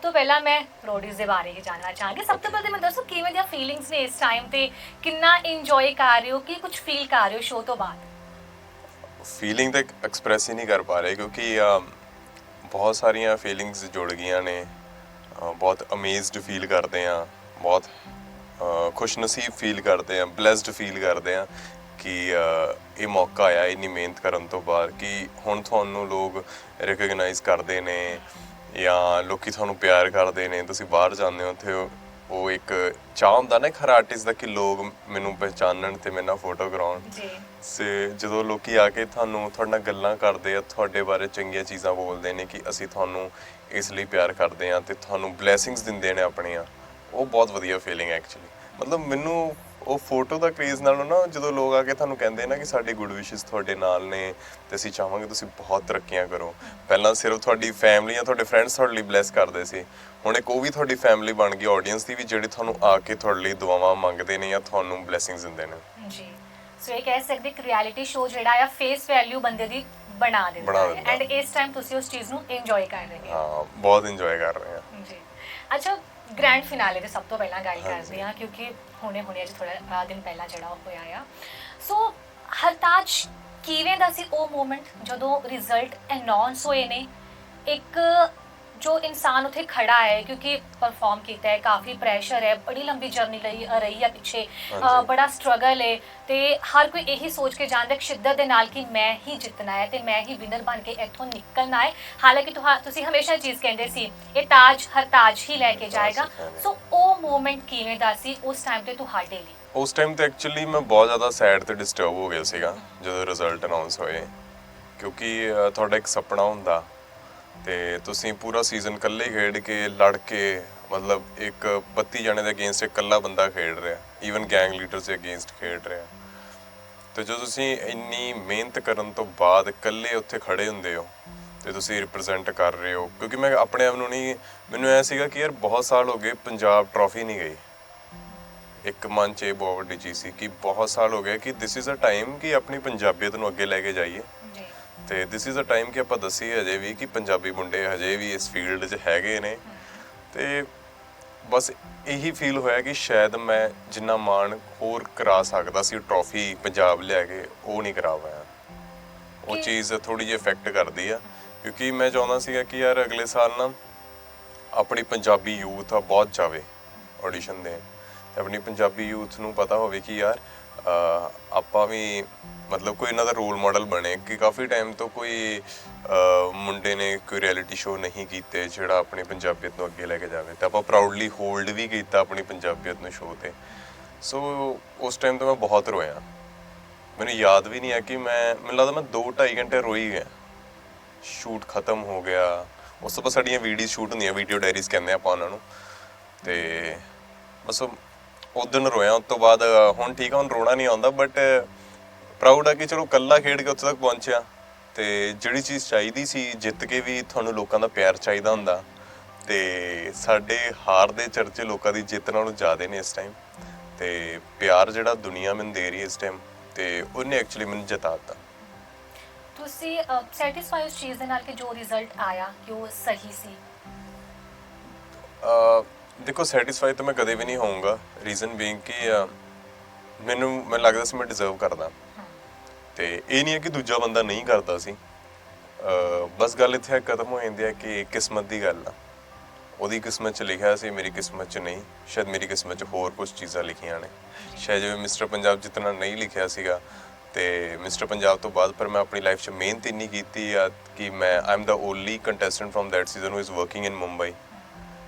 ਤੋਂ ਪਹਿਲਾਂ ਮੈਂ ਰੋਡੀਜ਼ ਦੇ ਬਾਰੇ ਹੀ ਜਾਣਨਾ ਚਾਹਾਂਗੀ। ਸਭ ਤੋਂ ਪਹਿਲਾਂ ਮੈਨੂੰ ਦੱਸੋ ਕਿਵੇਂ ਦੀਆਂ ਫੀਲਿੰਗਸ ਨੇ ਇਸ ਟਾਈਮ ਤੇ? ਕਿੰਨਾ ਇੰਜੋਏ ਕਰ ਰਹੇ ਹੋ? ਕੀ ਕੁਝ ਫੀਲ ਕਰ ਰਹੇ ਹੋ ਸ਼ੋਅ ਤੋਂ ਬਾਅਦ? ਫੀਲਿੰਗ ਤਾਂ ਐਕਸਪ੍ਰੈਸ ਹੀ ਨਹੀਂ ਕਰ ਪਾ ਰਹੇ ਕਿਉਂਕਿ ਬਹੁਤ ਸਾਰੀਆਂ ਫੀਲਿੰਗਸ ਜੁੜ ਗਈਆਂ ਨੇ। ਬਹੁਤ ਅਮੇਜ਼ਡ ਫੀਲ ਕਰਦੇ ਆ ਬਹੁਤ ਅ, ਖੁਸ਼ਨਸੀਬ ਫੀਲ ਕਰਦੇ ਆ ਬlesed ਫੀਲ ਕਰਦੇ ਆ ਕਿ ਇਹ ਮੌਕਾ ਆਇਆ ਇੰਨੀ ਮਿਹਨਤ ਕਰਨ ਤੋਂ ਬਾਅਦ ਕਿ ਹੁਣ ਤੁਹਾਨੂੰ ਲੋਕ ਰੈਕਗਨਾਈਜ਼ ਕਰਦੇ ਨੇ। ਜਾਂ ਲੋਕੀ ਤੁਹਾਨੂੰ ਪਿਆਰ ਕਰਦੇ ਨੇ ਤੁਸੀਂ ਬਾਹਰ ਜਾਂਦੇ ਹੋ ਉੱਥੇ ਉਹ- ਇੱਕ ਚਾਹ ਹੁੰਦਾ ਨਾ ਹਰ ਆਰਟਿਸਟ ਦਾ ਕਿ ਲੋਕ ਮੈਨੂੰ ਪਹਿਚਾਨਣ ਤੇ ਮੇਰੇ ਨਾਲ ਫੋਟੋ ਕਰਾਉਣ। ਜੀ। ਸੇ ਜਦੋਂ ਲੋਕੀ ਆ ਕੇ ਤੁਹਾਨੂੰ ਤੁਹਾਡੇ ਨਾਲ ਗੱਲਾਂ ਕਰਦੇ ਆ ਤੁਹਾਡੇ ਬਾਰੇ ਚੰਗੀਆਂ ਚੀਜ਼ਾਂ ਬੋਲਦੇ ਨੇ ਕਿ ਅਸੀਂ ਤੁਹਾਨੂੰ ਇਸ ਲਈ ਪਿਆਰ ਕਰਦੇ ਆ ਤੇ ਤੁਹਾਨੂੰ ਬਲੇਸਿੰਗਸ ਦਿੰਦੇ ਨੇ ਆਪਣੀਆਂ ਉਹ ਬਹੁਤ ਵਧੀਆ ਫੀਲਿੰਗ ਐਕਚੁਅਲੀ ਮਤਲਬ ਮੈਨੂੰ ਉਹ ਫੋਟੋ ਦਾ ਕ੍ਰੇਜ਼ ਨਾਲੋਂ ਨਾ ਜਦੋਂ ਲੋਕ ਆ ਕੇ ਤੁਹਾਨੂੰ ਕਹਿੰਦੇ ਨਾ ਕਿ ਸਾਡੀ ਗੁੱਡ ਵਿਸ਼ੇਸ ਤੁਹਾਡੇ ਨਾਲ ਨੇ ਤੇ ਅਸੀਂ ਚਾਹਾਂਗੇ ਤੁਸੀਂ ਬਹੁਤ ਤਰੱਕੀਆਂ ਕਰੋ। ਪਹਿਲਾਂ ਸਿਰਫ ਤੁਹਾਡੀ ਫੈਮਿਲੀ ਜਾਂ ਤੁਹਾਡੇ ਫਰੈਂਡਸ ਤੁਹਾਡੇ ਲਈ ਬਲੇਸ ਕਰਦੇ ਸੀ। ਹੁਣ ਇੱਕ ਉਹ ਵੀ ਤੁਹਾਡੀ ਫੈਮਿਲੀ ਬਣ ਗਈ ਆਡੀਅנס ਦੀ ਵੀ ਜਿਹੜੀ ਤੁਹਾਨੂੰ ਆ ਕੇ ਤੁਹਾਡੇ ਲਈ ਦੁਆਵਾਂ ਮੰਗਦੇ ਨੇ ਜਾਂ ਤੁਹਾਨੂੰ ਬਲੇਸਿੰਗਸ ਦਿੰਦੇ ਨੇ। ਜੀ। ਸੋ ਇਹ ਕਹਿ ਸਕਦੇ ਕਿ ਰਿਐਲਿਟੀ ਸ਼ੋਅ ਜਿਹੜਾ ਆ ਫੇਸ ਵੈਲਿਊ ਬੰਦੇ ਦੀ ਬਣਾ ਦਿੰਦਾ ਹੈ। ਐਂਡ ਇਸ ਟਾਈਮ ਤੁਸੀਂ ਉਸ ਚੀਜ਼ ਨੂੰ ਇੰਜੋਏ ਕਰ ਰਹੇ ਹੋ। ਹਾਂ ਬਹੁਤ ਇੰਜੋਏ ਕਰ ਰਹੇ ਆ ਜੀ। ਅੱਛਾ ਗ੍ਰੈਂਡ ਫਿਨਾਲੇ ਦੇ ਸਭ ਤੋਂ ਪਹਿਲਾਂ ਗੱਲ। ਕਰਦੇ ਹਾਂ ਕਿਉਂਕਿ ਹੁਣੇ ਹੁਣੇ ਅਜ ਥੋੜਾ ਦਿਨ ਪਹਿਲਾਂ ਜਿਹੜਾ ਉਹ ਹੋਇਆ ਆ ਸੋ ਹਰਤਾਜ ਕਿਵੇਂ ਦਾ ਸੀ ਉਹ ਮੂਮੈਂਟ ਜਦੋਂ ਰਿਜ਼ਲਟ ਅਨਾਉਂਸ ਹੋਏ ਨੇ ਇੱਕ ਜੋ ਇਨਸਾਨ ਉੱਥੇ ਖੜਾ ਹੈ ਕਿਉਂਕਿ ਪਰਫਾਰਮ ਕੀਤਾ ਹੈ ਕਾਫੀ ਪ੍ਰੈਸ਼ਰ ਹੈ ਬੜੀ ਲੰਬੀ ਜਰਨੀ ਲਈ ਰਹੀ ਹੈ ਪਿੱਛੇ। ਅ। ਬੜਾ ਸਟਰਗਲ ਹੈ ਤੇ ਹਰ ਕੋਈ ਇਹੀ ਸੋਚ ਕੇ ਜਾਂਦਾ ਹੈ ਕਿ ਸ਼ਿੱਦਤ ਦੇ ਨਾਲ ਕਿ ਮੈਂ ਹੀ ਜਿੱਤਣਾ ਹੈ ਤੇ ਮੈਂ ਹੀ ਵਿਨਰ ਬਣ ਕੇ ਇੱਥੋਂ ਨਿਕਲਣਾ ਹੈ। ਹਾਲਾਂਕਿ ਤੁਹਾ ਤੁਸੀਂ ਹਮੇਸ਼ਾ ਇਹ ਚੀਜ਼ ਕਹਿੰਦੇ ਸੀ ਇਹ ਤਾਜ ਹਰ ਤਾਜ ਹੀ ਲੈ ਕੇ ਜਾਏਗਾ। ਸੋ ਉਹ ਮੂਮੈਂਟ ਕਿਵੇਂ ਦਾ ਸੀ ਉਸ ਟਾਈਮ ਤੇ ਤੁਹਾਡੇ ਲਈ? ਉਸ ਟਾਈਮ ਤੇ ਐਕਚੁਅਲੀ ਮੈਂ ਬਹੁਤ ਜ਼ਿਆਦਾ ਸੈਡ ਤੇ ਡਿਸਟਰਬ ਹੋ ਗਿਆ ਸੀਗਾ ਜਦੋਂ ਰਿਜ਼ਲਟ ਅਨਾਉਂਸ ਹੋਏ। ਕਿਉਂਕਿ ਅਹ, ਤੁਹਾਡਾ ਇੱਕ ਸੁਪਨਾ ਹੁੰਦਾ। ਤੇ ਤੁਸੀਂ ਪੂਰਾ ਸੀਜ਼ਨ ਇਕੱਲੇ ਖੇਡ ਕੇ, ਲੜ ਕੇ, ਮਤਲਬ ਇੱਕ 32 ਜਣੇ ਦੇ ਅਗੇਂਸਟ ਇਕੱਲਾ ਬੰਦਾ ਖੇਡ ਰਿਹਾ ਈਵਨ ਗੈਂਗ ਲੀਡਰਸ ਦੇ ਅਗੇਂਸਟ ਖੇਡ ਰਿਹਾ। ਤੇ ਜੋ ਤੁਸੀਂ ਇੰਨੀ ਮਿਹਨਤ ਕਰਨ ਤੋਂ ਬਾਅਦ ਇਕੱਲੇ ਉੱਥੇ ਖੜੇ ਹੁੰਦੇ ਹੋ ਤੇ ਤੁਸੀਂ ਰਿਪਰੈਜ਼ੈਂਟ ਕਰ ਰਹੇ ਹੋ, ਕਿਉਂਕਿ ਮੈਂ ਆਪਣੇ ਆਪ ਨੂੰ ਨਹੀਂ, ਮੈਨੂੰ ਐ ਸੀਗਾ ਕਿ ਯਾਰ ਬਹੁਤ ਸਾਲ ਹੋ ਗਏ ਪੰਜਾਬ ਟਰੋਫੀ ਨਹੀਂ ਗਈ। ਇੱਕ ਮਨ ਚ ਇਹ ਬਹੁਤ ਵੱਡੀ ਚੀਜ਼ ਸੀ ਕਿ ਬਹੁਤ ਸਾਲ ਹੋ ਗਏ ਕਿ ਦਿਸ ਇਜ਼ ਅ ਟਾਈਮ ਕਿ ਆਪਣੀ ਪੰਜਾਬੀਅਤ ਨੂੰ ਅੱਗੇ ਲੈ ਕੇ ਜਾਈਏ। ਤੇ ਦਿਸ ਇਜ਼ ਅ ਟਾਈਮ ਕਿ ਆਪਾਂ ਦੱਸੀਏ ਹਜੇ ਵੀ ਕਿ ਪੰਜਾਬੀ ਮੁੰਡੇ ਹਜੇ ਵੀ ਇਸ ਫੀਲਡ 'ਚ ਹੈਗੇ ਨੇ। ਤੇ ਬਸ ਇਹੀ ਫੀਲ ਹੋਇਆ ਕਿ ਸ਼ਾਇਦ ਮੈਂ ਜਿੰਨਾ ਮਾਣ ਹੋਰ ਕਰਾ ਸਕਦਾ ਸੀ ਟਰੋਫੀ ਪੰਜਾਬ ਲਿਆ ਕੇ ਉਹ ਨਹੀਂ ਕਰਾ ਪਾਇਆ ਉਹ ਚੀਜ਼ ਥੋੜੀ ਜਿਹੀ ਇਫੈਕਟ ਕਰਦੀ ਆ ਕਿਉਂਕਿ ਮੈਂ ਚਾਹੁੰਦਾ ਸੀਗਾ ਕਿ ਯਾਰ ਅਗਲੇ ਸਾਲ ਨਾ ਆਪਣੀ ਪੰਜਾਬੀ ਯੂਥ ਆ ਬਹੁਤ ਜਾਵੇ ਆਡੀਸ਼ਨ ਤੇ ਆਪਣੀ ਪੰਜਾਬੀ ਯੂਥ ਨੂੰ ਪਤਾ ਹੋਵੇ ਕਿ ਯਾਰ ਆਪਾਂ ਵੀ ਮਤਲਬ ਕੋਈ ਇਹਨਾਂ ਦਾ ਰੋਲ ਮਾਡਲ ਬਣੇ ਕਿ ਕਾਫੀ ਟਾਈਮ ਤੋਂ ਕੋਈ ਮੁੰਡੇ ਨੇ ਕੋਈ ਰਿਐਲਿਟੀ ਸ਼ੋਅ ਨਹੀਂ ਕੀਤੇ ਜਿਹੜਾ ਆਪਣੀ ਪੰਜਾਬੀਅਤ ਨੂੰ ਅੱਗੇ ਲੈ ਕੇ ਜਾਵੇ ਤੇ ਆਪਾਂ ਪ੍ਰਾਊਡਲੀ ਹੋਲਡ ਵੀ ਕੀਤਾ ਆਪਣੀ ਪੰਜਾਬੀਅਤ ਨੂੰ ਸ਼ੋਅ ਤੇ। ਸੋ ਉਸ ਟਾਈਮ ਤੋਂ ਮੈਂ ਬਹੁਤ ਰੋਇਆ। ਮੈਨੂੰ ਯਾਦ ਵੀ ਨਹੀਂ ਹੈ ਕਿ ਮੈਂ, ਮੈਨੂੰ ਲੱਗਦਾ ਮੈਂ 2.5 ਘੰਟੇ ਰੋਈ ਗਿਆ। ਸ਼ੂਟ ਖਤਮ ਹੋ ਗਿਆ। ਉਸ ਤੋਂ ਬਾਅਦ ਸਾਡੀਆਂ ਵੀਡੀਓ ਸ਼ੂਟ ਹੁੰਦੀਆਂ ਵੀਡੀਓ ਡਾਇਰੀਜ਼ ਕਹਿੰਦੇ ਆਪਾਂ ਉਹਨਾਂ ਨੂੰ। ਤੇ ਬਸ ਉਦੋਂ ਰੋਇਆ ਉਸ ਤੋਂ ਬਾਅਦ ਹੁਣ ਠੀਕ ਆ ਹੁਣ ਰੋਣਾ ਨਹੀਂ ਆਉਂਦਾ ਬਟ ਪ੍ਰਾਊਡ ਆ ਕਿ ਚਲੋ ਕੱਲਾ ਖੇਡ ਕੇ ਉੱਥੇ ਤੱਕ ਪਹੁੰਚਿਆ। ਤੇ ਜਿਹੜੀ ਚੀਜ਼ ਚਾਹੀਦੀ ਸੀ ਜਿੱਤ ਕੇ ਵੀ ਤੁਹਾਨੂੰ ਲੋਕਾਂ ਦਾ ਪਿਆਰ ਚਾਹੀਦਾ ਹੁੰਦਾ। ਤੇ ਸਾਡੇ ਹਾਰ ਦੇ ਚਰਚੇ ਲੋਕਾਂ ਦੀ ਜਿੱਤ ਨਾਲੋਂ ਜ਼ਿਆਦੇ ਨੇ ਇਸ ਟਾਈਮ ਤੇ ਪਿਆਰ ਜਿਹੜਾ ਦੁਨੀਆ ਮੈਨੂੰ ਦੇ ਰਹੀ ਹੈ ਇਸ ਟਾਈਮ ਤੇ ਉਹਨੇ ਐਕਚੁਅਲੀ ਮੈਨੂੰ ਜਿਤਾ ਦਿੱਤਾ। ਤੁਸੀਂ ਸੈਟੀਸਫਾਈ ਉਸ ਚੀਜ਼ ਦੇ ਨਾਲ ਕਿ ਜੋ ਰਿਜ਼ਲਟ ਆਇਆ ਕਿ ਉਹ ਸਹੀ ਸੀ? ਦੇਖੋ ਸੈਟੀਸਫਾਈ ਤਾਂ ਮੈਂ ਕਦੇ ਵੀ ਨਹੀਂ ਹੋਊਂਗਾ। ਰੀਜ਼ਨ ਬੀਇੰਗ ਕਿ ਅਹ, ਮੈਨੂੰ ਮੈਨੂੰ ਲੱਗਦਾ ਸੀ ਮੈਂ ਡਿਜ਼ਰਵ ਕਰਦਾ। ਤੇ ਇਹ ਨਹੀਂ ਹੈ ਕਿ ਦੂਜਾ ਬੰਦਾ ਨਹੀਂ ਕਰਦਾ ਸੀ। ਅਹ, ਬਸ ਗੱਲ ਇੱਥੇ ਖਤਮ ਹੋ ਜਾਂਦੀ ਹੈ ਕਿ ਕਿਸਮਤ ਦੀ ਗੱਲ ਆ। ਉਹਦੀ ਕਿਸਮਤ 'ਚ ਲਿਖਿਆ ਸੀ ਮੇਰੀ ਕਿਸਮਤ 'ਚ ਨਹੀਂ। ਸ਼ਾਇਦ ਮੇਰੀ ਕਿਸਮਤ 'ਚ ਹੋਰ ਕੁਝ ਚੀਜ਼ਾਂ ਲਿਖੀਆਂ ਨੇ। ਸ਼ਾਇਦ ਜਿਵੇਂ ਮਿਸਟਰ ਪੰਜਾਬ ਜਿਤਨਾ ਨਹੀਂ ਲਿਖਿਆ ਸੀਗਾ ਤੇ ਮਿਸਟਰ ਪੰਜਾਬ ਤੋਂ ਬਾਅਦ ਪਰ ਮੈਂ ਆਪਣੀ ਲਾਈਫ 'ਚ ਮਿਹਨਤ ਇੰਨੀ ਕੀਤੀ ਆ ਕਿ ਮੈਂ I am the only contestant from that season who is working in Mumbai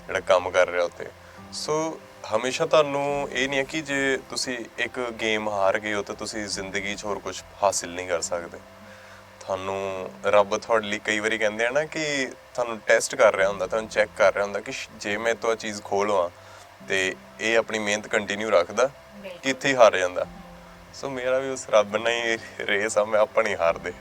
ਜਿਹੜਾ ਕੰਮ ਕਰ ਰਿਹਾ ਉੱਥੇ ਸੋ ਹਮੇਸ਼ਾ ਤੁਹਾਨੂੰ ਇਹ ਨਹੀਂ ਹੈ ਕਿ ਜੇ ਤੁਸੀਂ ਇੱਕ ਗੇਮ ਹਾਰ ਗਏ ਹੋ ਤਾਂ ਤੁਸੀਂ ਜ਼ਿੰਦਗੀ 'ਚ ਹੋਰ ਕੁਝ ਹਾਸਿਲ ਨਹੀਂ ਕਰ ਸਕਦੇ। ਤੁਹਾਨੂੰ ਰੱਬ ਤੁਹਾਡੇ ਲਈ ਕਈ ਵਾਰੀ ਕਹਿੰਦੇ ਆ ਨਾ ਕਿ ਤੁਹਾਨੂੰ ਟੈਸਟ ਕਰ ਰਿਹਾ ਹੁੰਦਾ ਤੁਹਾਨੂੰ ਚੈੱਕ ਕਰ ਰਿਹਾ ਹੁੰਦਾ ਕਿ ਜੇ ਮੈਂ ਤੋਂ ਚੀਜ਼ ਖੋਲਵਾਂ ਤੇ ਇਹ ਆਪਣੀ ਮਿਹਨਤ ਕੰਟੀਨਿਊ ਰੱਖਦਾ ਕਿ ਇੱਥੇ ਹਾਰ ਜਾਂਦਾ। ਸੋ ਮੇਰਾ ਵੀ ਉਸ ਰੱਬ ਨਾਲ ਹੀ ਰੇਸ ਆ ਮੈਂ ਆਪਾਂ ਨਹੀਂ ਹਾਰਦੇ